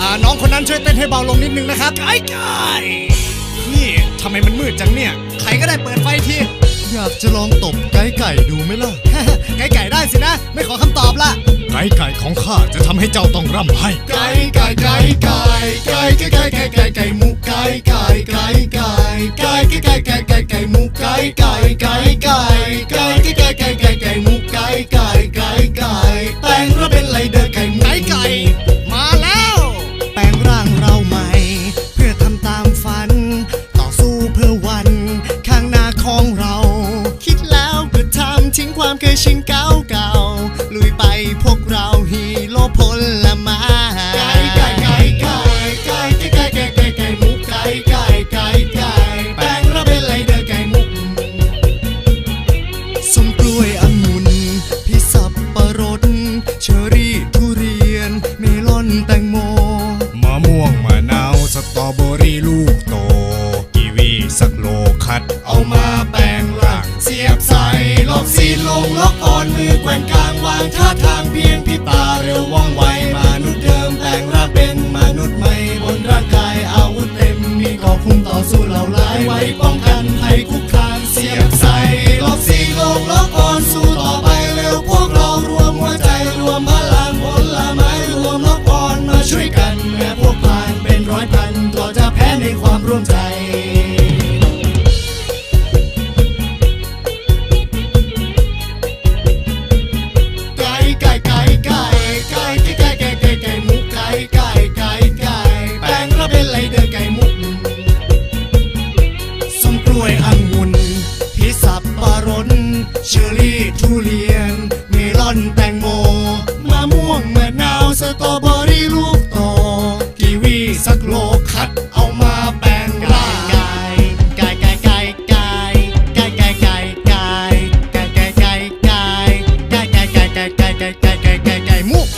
อ่าน้องคนนั้นช่วยเต้นให้เบาลงนิดนึงนะครับไก่ไก่นี่ทำไมมันมืดจังเนี่ย ใครก็ได้เปิดไฟที อยากจะลองตบไก่ไก่ดูไหมล่ะ ไก่ไก่ได้สินะ ไม่ขอคำตอบละไก่ไก่ของข้าจะทำให้เจ้าต้องร่ำให้ไก่ไก่ไก่ไก่ไก่ไก่ไก่ไก่ไก่หมูไก่ไก่ไก่ไก่ไก่ไก่ไก่ไก่ไก่หมูไก่ไก่ไก่ไก่ไก่ไก่ไก่ไก่ไก่หมูไก่ไก่ไก่ไก่ นแตงโมมะม่วงมะนาวสตรอเบอรี่ลูกโต กีวีสักโลคัด เอามาแปลงร่างเสียบใส่ล็อกซีลงล็อกอ่อนมือแกว่งกลางวางท่าทางเพียงพิตาเร็วว่องไวมนุษย์เดิมแปลงร่างเป็นมนุษย์ไม่บนร่างกายอาวุธเต็มมีก่อคุ้มต่อสู้เหล่าร้ายไว้ป้องกันให้คุกคานเสียบใส่ มูส้มกล้วยองุ่นพิสับปะรดเชอรี่ทุเรียนเมลอนแตงโมมะม่วงมะนาวสตรอเบอรี่ลูก ไก่ไก่มุก